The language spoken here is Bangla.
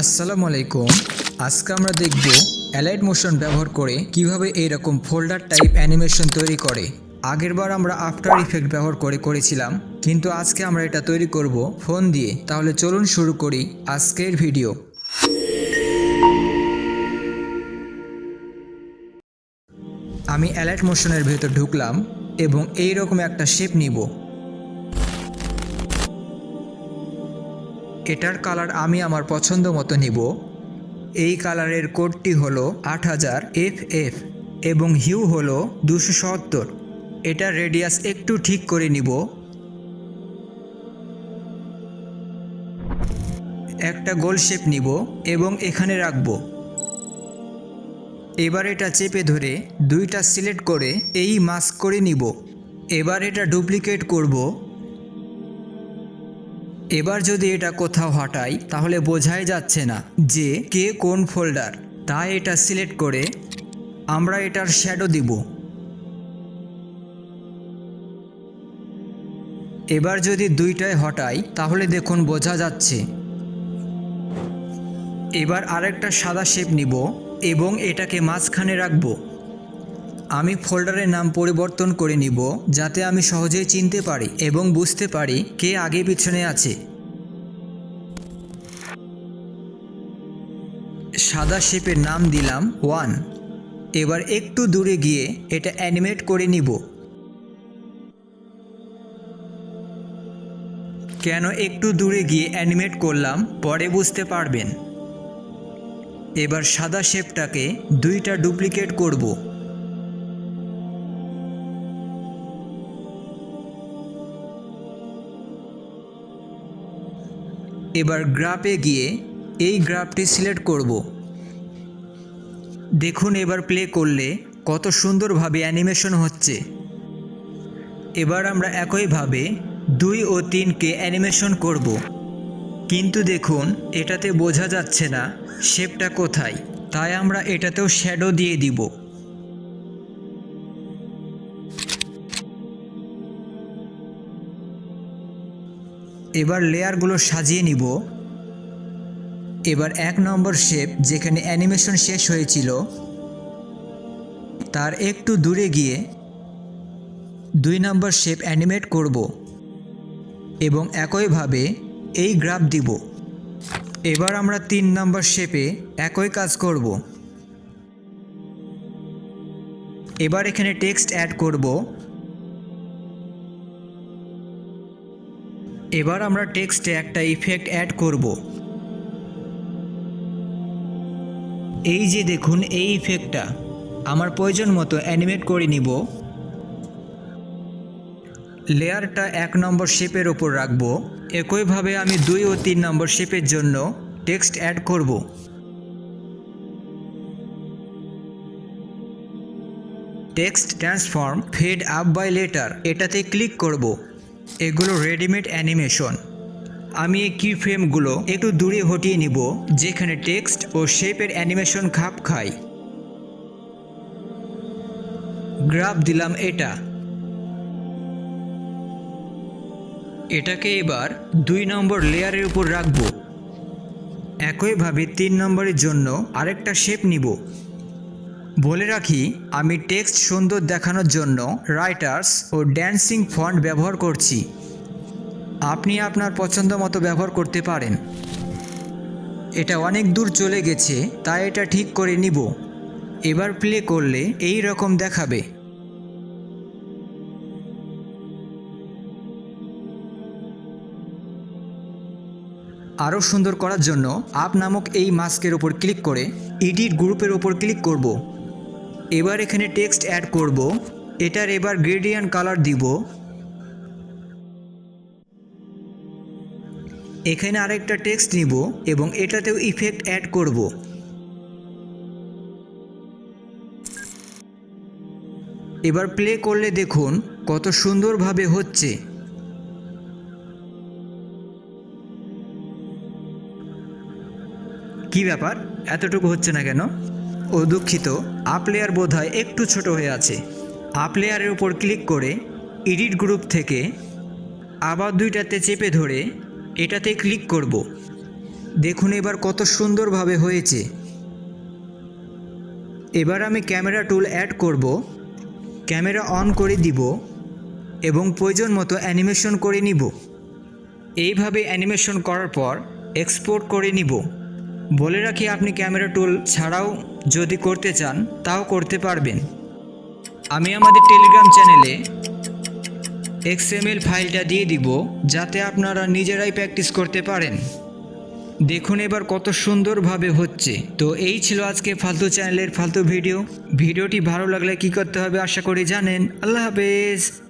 আসসালামু আলাইকুম। আজকে আমরা দেখব অ্যালাইট মোশন ব্যবহার করে কীভাবে এইরকম ফোল্ডার টাইপ অ্যানিমেশন তৈরি করে। আগেরবার আমরা আফটার ইফেক্ট ব্যবহার করে করেছিলাম, কিন্তু আজকে আমরা এটা তৈরি করব ফোন দিয়ে। তাহলে চলুন শুরু করি আজকের ভিডিও। আমি অ্যালাইট মোশনের ভেতর ঢুকলাম এবং এই রকম একটা শেপ নিব। এটার কালার আমি আমার পছন্দ মতো নিব। এই কালারের কোডটি হলো আট হাজার এফ এফ এবং হিউ হলো দুশো সত্তর। এটার রেডিয়াস একটু ঠিক করে নিব। একটা গোল শেপ নিব এবং এখানে রাখব। এবার এটা চেপে ধরে দুইটা সিলেক্ট করে এই মাস্ক করে নিব। এবার এটা ডুপ্লিকেট করব। এবার যদি এটা কোথাও হটাই, তাহলে বোঝাই যাচ্ছে না যে কে কোন ফোল্ডার। তাই এটা সিলেক্ট করে আমরা এটার শ্যাডো দিব। এবার যদি দুইটায় হটাই, তাহলে দেখুন বোঝা যাচ্ছে। এবার আরেকটা সাদা শেপ নিব এবং এটাকে মাঝখানে রাখব। আমি ফোল্ডারের নাম পরিবর্তন করে নিব, যাতে আমি সহজেই চিনতে পারি এবং বুঝতে পারি কে আগে পিছনে আছে। সাদা শেপের নাম দিলাম ওয়ান। এবার একটু দূরে গিয়ে এটা অ্যানিমেট করে নিব। কেন একটু দূরে গিয়ে অ্যানিমেট করলাম, পরে বুঝতে পারবেন। এবার সাদা শেপটাকে দুইটা ডুপ্লিকেট করব। এবার গ্রাফে গিয়ে এই গ্রাফটি সিলেক্ট করব। দেখুন এবার প্লে করলে কত সুন্দরভাবে অ্যানিমেশন হচ্ছে। এবার আমরা একইভাবে দুই ও তিনকে অ্যানিমেশন করব। কিন্তু দেখুন, এটাতে বোঝা যাচ্ছে না, শেপটা কোথায়। তাই আমরা এটাতেও শ্যাডো দিয়ে দিব। এবার লেয়ারগুলো সাজিয়ে নিব। এবার এক নম্বর শেপ যেখানে অ্যানিমেশন শেষ হয়েছিল, তার একটু দূরে গিয়ে দুই নম্বর শেপ অ্যানিমেট করব এবং একইভাবে এই গ্রাফ দিব। এবার আমরা তিন নম্বর শেপে একই কাজ করব। এবার এখানে টেক্সট অ্যাড করব। এবার আমরা টেক্সটে একটা ইফেক্ট অ্যাড করব। এই যে দেখুন, এই ইফেক্টটা আমার প্রয়োজন মতো অ্যানিমেট করে নিব। লেয়ারটা এক নম্বর শেপের ওপর রাখব। একইভাবে আমি দুই ও তিন নম্বর শেপের জন্য টেক্সট অ্যাড করব। Text transform fade up by letter এটাতে ক্লিক করব। এগুলো রেডিমেড অ্যানিমেশন আমি এই কি ফ্রেমগুলো একটু দূরে হটিয়ে নিব, যেখানে টেক্সট ও শেপের অ্যানিমেশন খাপ খায় গ্রাফ দিলাম এটা। এটাকে এবার দুই নম্বর লেয়ারের উপর রাখব। একইভাবে তিন নম্বরের জন্য আরেকটা শেপ নিব। বলে রাখি, আমি টেক্সট সুন্দর দেখানোর জন্য রাইটার্স ও ড্যান্সিং ফন্ট ব্যবহার করছি। আপনি আপনার পছন্দ মতো ব্যবহার করতে পারেন। এটা অনেক দূর চলে গেছে, তাই এটা ঠিক করে নিব। এবার প্লে করলে এই রকম দেখাবে। আরও সুন্দর করার জন্য আপ নামক এই মাস্কের ওপর ক্লিক করে, এডিট গ্রুপের ওপর ক্লিক করব। এবার এখানে টেক্সট অ্যাড করব। এটার এবার গ্রেডিয়ান কালার দিব। এখানে আরেকটা টেক্সট নিব এবং এটাতেও ইফেক্ট অ্যাড করব। এবার প্লে করলে দেখুন কত সুন্দরভাবে হচ্ছে। কি ব্যাপার? এতটুকু হচ্ছে না কেন? ও দুঃখিত আপ বোধ হয় একটু ছোট হয়ে আছে। আপ লেয়ারের উপর ক্লিক করে এডিট গ্রুপ থেকে আবার দুইটাতে চেপে ধরে এটাতে ক্লিক করব। দেখুন এবার কত সুন্দরভাবে হয়েছে। এবার আমি ক্যামেরা টুল অ্যাড করব ক্যামেরা অন করে দিব এবং প্রয়োজন মতো অ্যানিমেশন করে নিব। এইভাবে অ্যানিমেশন করার পর এক্সপোর্ট করে নিব। বলে রাখি, আপনি ক্যামেরা টুল ছাড়াও যদি করতে চান, তাও করতে পারবেন। আমি আমাদের টেলিগ্রাম চ্যানেলে এক্সএমএল ফাইলটা দিয়ে দিব, যাতে আপনারা নিজেরাই প্র্যাকটিস করতে পারেন। দেখুন এবার কত সুন্দরভাবে হচ্ছে। তো এই ছিল আজকে ফালতু চ্যানেলের ফালতু ভিডিও। ভিডিওটি ভালো লাগলে কি করতে হবে আশা করি জানেন। আল্লাহ হাফেজ।